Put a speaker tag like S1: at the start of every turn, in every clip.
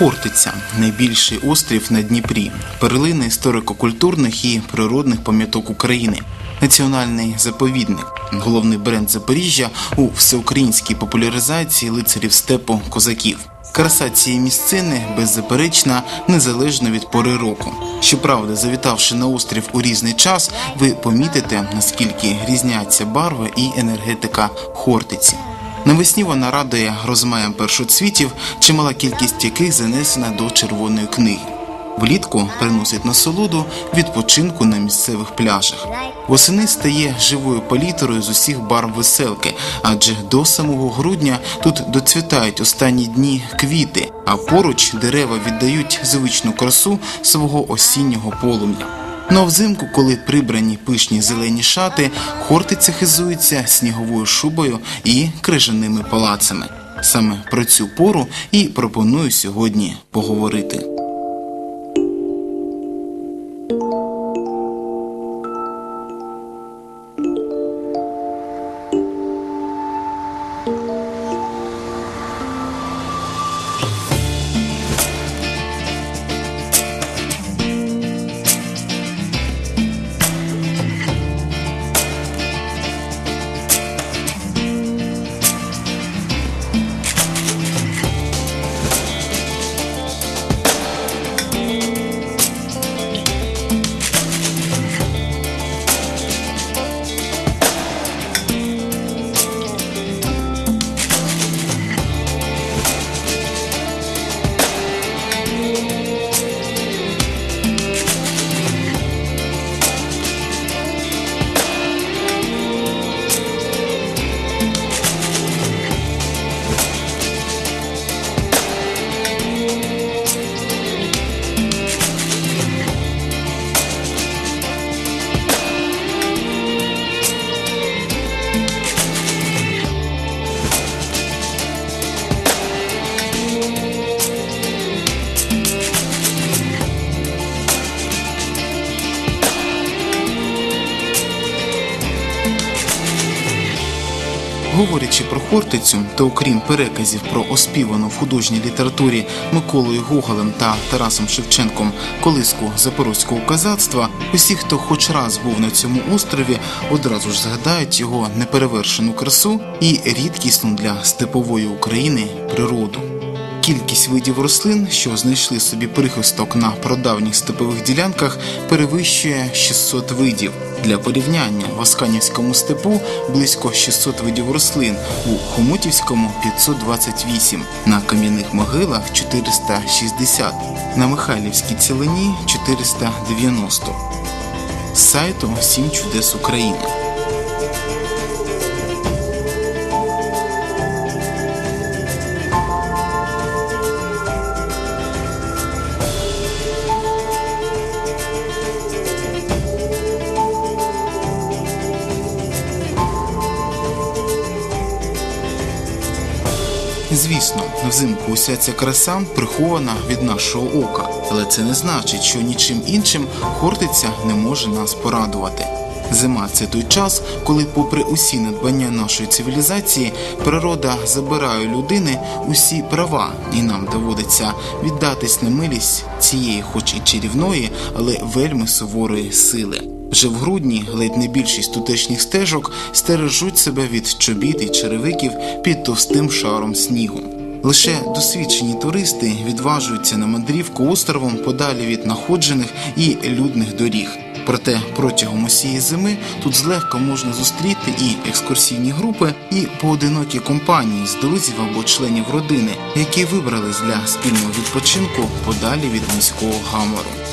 S1: Хортиця найбільший острів на Дніпрі, перлина історико-культурних і природних пам'яток України, національний заповідник, головний бренд Запоріжжя у всеукраїнській популяризації лицарів степу козаків. Краса цієї місцини беззаперечна, незалежно від пори року. Щоправда, завітавши на острів у різний час, ви помітите, наскільки різняться барви і енергетика Хортиці. Навесні вона радує розмаєм першоцвітів, чимала кількість яких занесена до червоної книги. Влітку приносить насолоду відпочинку на місцевих пляжах. Восени стає живою палітрою з усіх барв веселки, адже до самого грудня тут доцвітають останні дні квіти, а поруч дерева віддають звичну красу свого осіннього полум'я. Ну взимку, коли прибрані пишні зелені шати, хортиця хизується сніговою шубою і крижаними палацами. Саме про цю пору і пропоную сьогодні поговорити. Говорячи про Хортицю, то окрім переказів про оспівану в художній літературі Миколою Гоголем та Тарасом Шевченком колиску запорозького казацтва, усі, хто хоч раз був на цьому острові, одразу ж згадають його неперевершену красу і рідкісну для степової України природу. Кількість видів рослин, що знайшли собі прихисток на прадавніх степових ділянках, перевищує 600 видів. Для порівняння в Асканівському степу близько 600 видів рослин, у Хомутівському 528, на кам'яних могилах 460, на Михайлівській цілині 490. З сайту «Сім чудес України. Звісно, взимку уся ця краса прихована від нашого ока, але це не значить, що нічим іншим Хортиця не може нас порадувати. Зима це той час, коли, попри усі надбання нашої цивілізації, природа забирає людини усі права, і нам доводиться віддатись на милість цієї, хоч і чарівної, але вельми суворої сили. Вже в грудні ледь не більшість тутешніх стежок стережуть себе від чобіт і черевиків під товстим шаром снігу. Лише досвідчені туристи відважуються на мандрівку островом подалі від находжених і людних доріг. Проте протягом усієї зими тут злегка можна зустріти і екскурсійні групи, і поодинокі компанії з друзів або членів родини, які вибрались для спільного відпочинку подалі від міського гамору.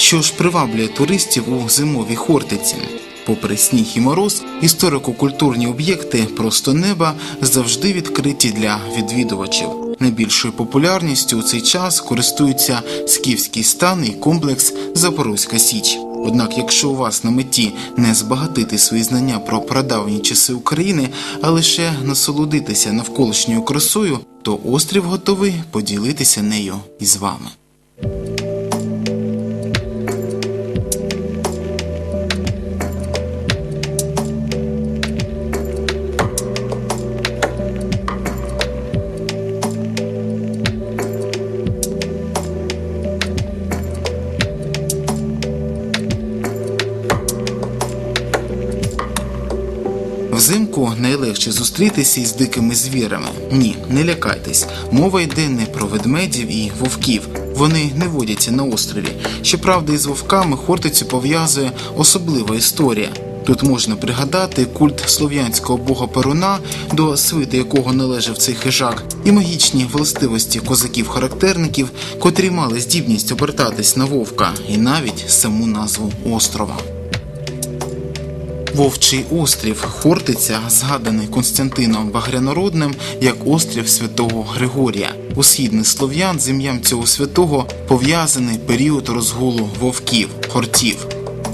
S1: Що ж приваблює туристів у зимовій Хортиці? Попри сніг і мороз, історико-культурні об'єкти просто неба завжди відкриті для відвідувачів. Найбільшою популярністю у цей час користуються скіфський стан і комплекс Запорозька Січ. Однак, якщо у вас на меті не збагатити свої знання про прадавні часи України, а лише насолодитися навколишньою красою, то острів готовий поділитися нею із вами. Взимку найлегше зустрітися із дикими звірами. Ні, не лякайтесь. Мова йде не про ведмедів і вовків. Вони не водяться на острові. Щоправда, із вовками Хортицю пов'язує особлива історія. Тут можна пригадати культ слов'янського бога Перуна, до свити якого належав цей хижак, і магічні властивості козаків-характерників, котрі мали здібність обертатись на вовка, і навіть саму назву острова. Вовчий острів Хортиця, згаданий Константином Багрянородним як острів святого Григорія. У східних слов'ян з ім'ям цього святого пов'язаний період розгулу вовків, хортів.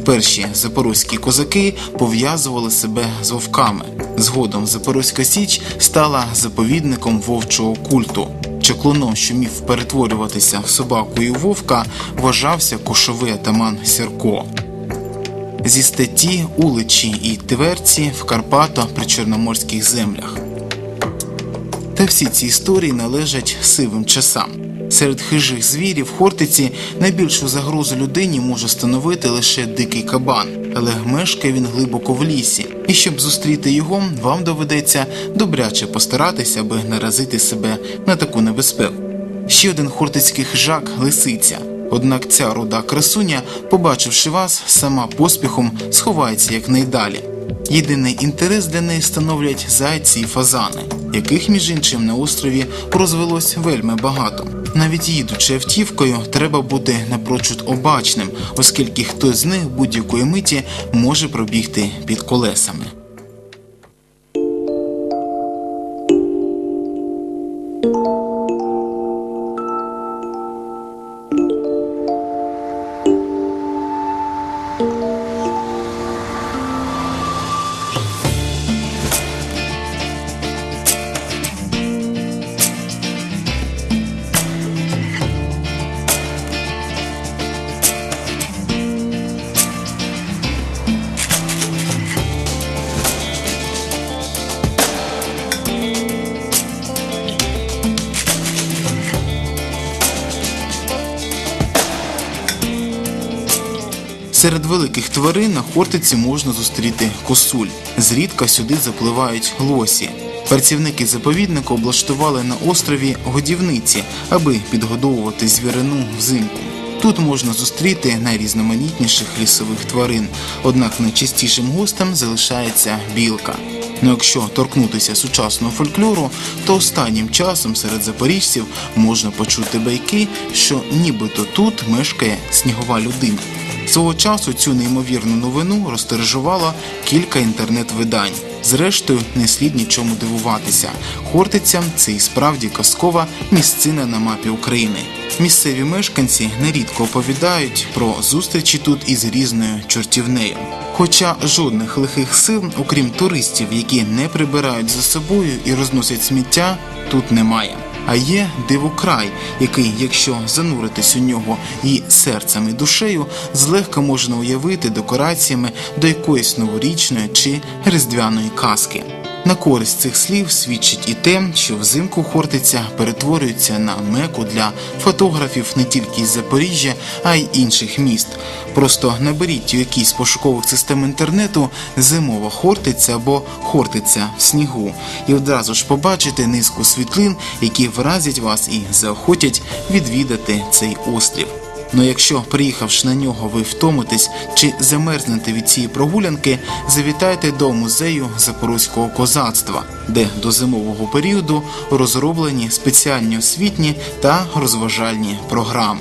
S1: Перші запорозькі козаки пов'язували себе з вовками. Згодом Запорозька Січ стала заповідником вовчого культу. Чеклуном, що міг перетворюватися і вовка, вважався кошовий атаман Сірко. Зі статті Уличі і Тверці в Карпато-Причорноморських землях. Та всі ці історії належать сивим часам. Серед хижих звірів Хортиці найбільшу загрозу людині може становити лише дикий кабан, але мешкає він глибоко в лісі, і щоб зустріти його, вам доведеться добряче постаратися, аби наразити себе на таку небезпеку. Ще один хортицький хижак лисиця. Однак ця руда красуня, побачивши вас, сама поспіхом сховається якнайдалі. Єдиний інтерес для неї становлять зайці і фазани, яких, між іншим, на острові розвелось вельми багато. Навіть їдучи автівкою, треба бути напрочуд обачним, оскільки хтось з них будь-якої миті може пробігти під колесами. Серед великих тварин на Хортиці можна зустріти косуль. Зрідка сюди запливають лосі. Працівники заповідника облаштували на острові годівниці, аби підгодовувати звірину взимку. Тут можна зустріти найрізноманітніших лісових тварин, однак найчастішим гостем залишається білка. Ну якщо торкнутися сучасного фольклору, то останнім часом серед запоріжців можна почути байки, що нібито тут мешкає снігова людина. Свого часу цю неймовірну новину розтережувало кілька інтернет-видань. Зрештою, не слід нічому дивуватися. Хортиця це і справді казкова місцина на мапі України. Місцеві мешканці нерідко оповідають про зустрічі тут із різною чортівнею. Хоча жодних лихих сил, окрім туристів, які не прибирають за собою і розносять сміття, тут немає. А є дивокрай, який, якщо зануритись у нього і серцем і душею, злегка можна уявити декораціями до якоїсь новорічної чи різдвяної казки. На користь цих слів свідчить і те, що взимку Хортиця перетворюється на меку для фотографів не тільки із Запоріжжя, а й інших міст. Просто наберіть у якійсь пошукових систем інтернету зимова Хортиця або Хортиця в снігу, і одразу ж побачите низку світлин, які вразять вас і заохотять відвідати цей острів. Ну якщо, приїхавши на нього, ви втомитесь чи замерзнете від цієї прогулянки, завітайте до музею запорозького козацтва, де до зимового періоду розроблені спеціальні освітні та розважальні програми.